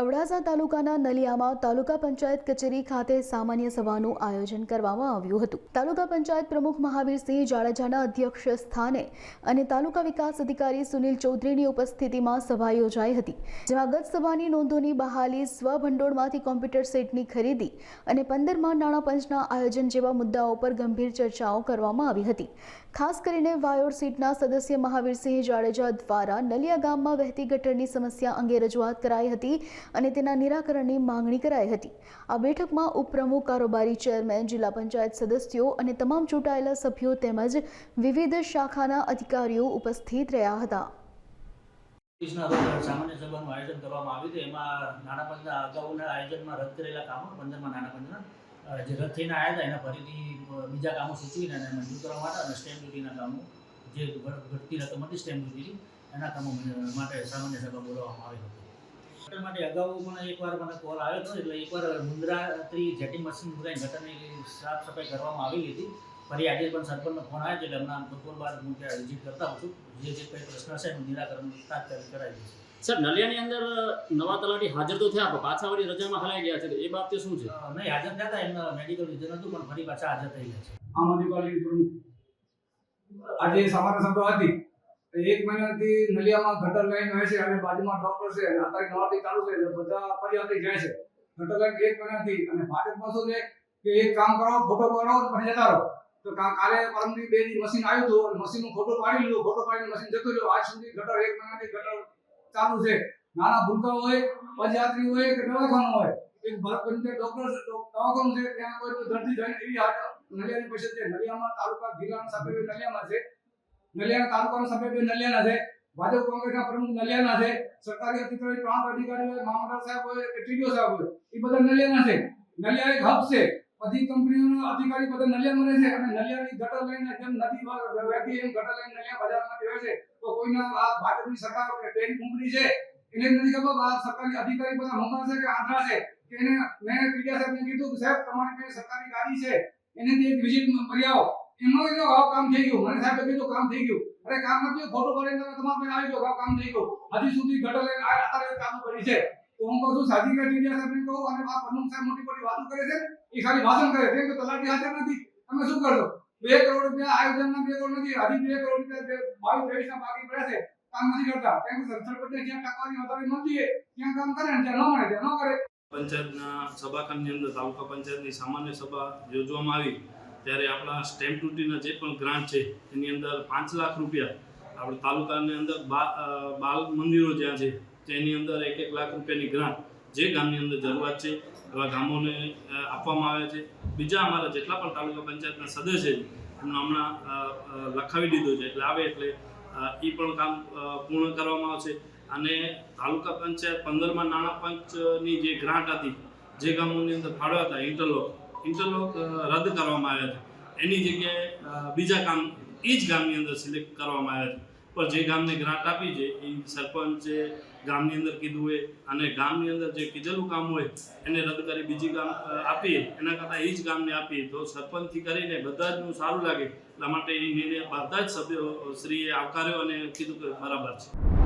અબડાસા તાલુકાના નલિયામાં તાલુકા પંચાયત કચેરી ખાતે સામાન્ય સભાનું આયોજન કરવામાં આવ્યું હતું. તાલુકા પંચાયત પ્રમુખ મહાવીરસિંહ જાડેજાના અધ્યક્ષ સ્થાને અને તાલુકા વિકાસ અધિકારી સુનિલ ચૌધરીની ઉપસ્થિતિમાં સભા યોજાઈ હતી, જેમાં ગત સભાની નોંધોની બહાલી સ્વભંડોળમાંથી કોમ્પ્યુટર સેટની ખરીદી અને પંદરમાં નાણાં પંચના આયોજન જેવા મુદ્દાઓ પર ગંભીર ચર્ચાઓ કરવામાં આવી હતી. ખાસ કરીને વાયોર સીટના સદસ્ય મહાવીરસિંહ જાડેજા દ્વારા નલિયા ગામમાં વહેતી ગટરની સમસ્યા અંગે રજૂઆત કરાઈ હતી અને તેના નિરાકરણની માંગણી કરાઈ હતી. આ બેઠકમાં ઉપપ્રમુખ, કારોબારી ચેરમેન, જિલ્લા પંચાયત સદસ્યો અને તમામ ચૂંટાયેલા સભ્યો તેમજ વિવિધ શાખાના અધિકારીઓ ઉપસ્થિત રહ્યા હતા. સામાન્ય સભાનું આયોજન કરવામાં આવ્યું હતું. એમાં નાણાં પંચના અગાઉના આયોજનમાં રદ કરેલા કામો પંદરમાં નાણાં પંચના જે રદ થઈને આવ્યા હતા, એના ફરીથી બીજા કામો સૂચવીને એને મંજૂર કરવા માટે અને સ્ટેમ્પ ડ્યુટીના કામો, જે ઘટતી રકમ હતી સ્ટેમ્પ ડ્યુટીની એના કામો માટે સામાન્ય સભા બોલાવવામાં આવી હતી. માટે અગાઉ પણ એકવાર મને કોલ આવ્યો હતો એટલે એકવાર મુંદ્રાથી જેટિંગ મશીન મુંદ્રાની ગટરની સાફ સફાઈ કરવામાં આવેલી હતી ફરી આજે પણ સરપંચનો ફોન આવ્યો છે એટલે હમણાં બપોર બાદ હું ત્યાં વિઝિટ કરતા હોઉં છું. જે જે કંઈ પ્રશ્ન છે એનું નિરાકરણ તાત્કાલિક કરાવી દઈશું. સર નલિયાની અંદર નવા તલાટી હાજર તો થયા પણ પાછા વળી રજામાં હલાઈ ગયા છે એ બાબતે શું છે? નહીં હાજર થયા હતા એમના મેડિકલ રીઝન હતું પણ ફરી પાછા હાજર થઈ ગયા છે. આમ આદમી પાર્ટી પ્રમુખ આજે સામાન્ય સભા હતી. એક મહિનાથી નલિયામાં ગટર લાઈન હોય છે અને બાજુમાં ડોક્ટર છે અને અત્યારે નવાથી ચાલુ છે એટલે બધા ફરિયાદી જાય છે. ગટર લાઈન એક મહિનાથી અને ભાજપમાં શું છે કે એક કામ કરો ફોટો કરો પછી જતા રહો. તો કાલે પરમથી બે દી મશીન આવ્યું હતું અને મશીનનું ફોટો પાડી લીધું ફોટો પાડીને મશીન જતું રહ્યું. આજ સુધી ગટર એક મહિનાથી ગટર ચાલુ છે. નાના ભૂલકા હોય, પદયાત્રી હોય કે દવાખાનું હોય, એક ભારત ડોક્ટર દવાખાનું છે, ત્યાં કોઈ દર્દી જઈને એવી હાલત નલિયાની પાસે છે. નલિયામાં તાલુકા, જિલ્લાના સાથે નલિયામાં છે. નલિયાના તાલુકાના સભ્ય બે નલિયાના છે. ભાજપ કોંગ્રેસના પ્રમુખ નલિયાના છે. સરકારી અધિકારી પ્રાંત અધિકારી હોય, મામલતદાર સાહેબ હોય, કે ટીડીઓ સાહેબ હોય, એ બધા નલિયાના છે. નલિયા એક હબ છે. બધી કંપનીઓના અધિકારી બધા નલિયામાં રહે છે અને નલિયાની ગટર લાઈન જેમ નદી વહેતી એમ ગટર લાઈન નલિયા બજારમાં રહે છે. તો કોઈના આ ભાજપની સરકાર કે ટ્રેન કંપની છે, એને નથી ખબર. આ સરકારી અધિકારી બધા મોંઘા છે કે આંધળા છે? કે એને મેં ત્રીજા સાહેબને કીધું સાહેબ, તમારી પાસે સરકારી ગાડી છે. એનેથી એક વિઝિટ કરી આવો. એમાં આવ કામ થઈ ગયું. મને સાહેબ કીધું કામ થઈ ગયું. અરે કામ નથી ફોટો પાડીને તમે તમારા આવી ગયો કામ થઈ ગયું. હજી સુધી ગટર લઈને આ અત્યારે કામ કરી છે. તો હું કહું છું સાજી કરી ટીડીયા સાહેબને કહું અને આ પ્રમુખ સાહેબ મોટી મોટી વાતો કરે છે એ ખાલી ભાષણ કરે. છે કે તલાટી હાજર નથી. તમે શું કરશો બે કરોડ રૂપિયા આયોજનના બે કરોડ નથી. હજી બે કરોડ રૂપિયા બાવીસ ત્રેવીસ ના બાકી પડ્યા છે, કામ નથી કરતા. કેમ કે સરપંચને જ્યાં ટકાવારી વધારે મળતી ત્યાં કામ કરે ને, ત્યાં ન મળે, ત્યાં ન કરે. પંચાયતના સભાખંડની અંદર તાલુકા પંચાયતની સામાન્ય સભા યોજવામાં આવી. ત્યારે આપણા સ્ટેમ્પ ડ્યુટીના જે પણ ગ્રાન્ટ છે, એની અંદર પાંચ લાખ રૂપિયા આપણે તાલુકાની અંદર બાલ મંદિરો જ્યાં છે, તેની અંદર એક એક લાખ રૂપિયાની ગ્રાન્ટ જે ગામની અંદર જરૂરિયાત છે, એવા ગામોને આપવામાં આવે છે. બીજા અમારા જેટલા પણ તાલુકા પંચાયતના સદસ્ય છે, એમનો હમણાં લખાવી દીધો છે, એટલે આવે એટલે એ પણ કામ પૂર્ણ કરવામાં આવશે. અને તાલુકા પંચાયત પંદરમાં નાણાં પંચની જે ગ્રાન્ટ હતી, જે ગામોની અંદર ફાળવ્યા હતા ઇન્ટરલોક ઇન્ટરલોક રદ કરવામાં આવ્યા છે. એની જગ્યાએ બીજા કામ એ જ ગામની અંદર સિલેક્ટ કરવામાં આવ્યા છે. પણ જે ગામને ગ્રાન્ટ આપી છે એ સરપંચે ગામની અંદર કીધું હોય અને ગામની અંદર જે કીધેલું કામ હોય, એને રદ કરી બીજી ગામ આપીએ. એના કરતાં એ જ ગામને આપીએ. તો સરપંચથી કરીને બધા જનું સારું લાગે. એટલા માટે એ નિર્ણય બધા જ સભ્યો શ્રીએ આવકાર્યો અને કીધું કે બરાબર છે.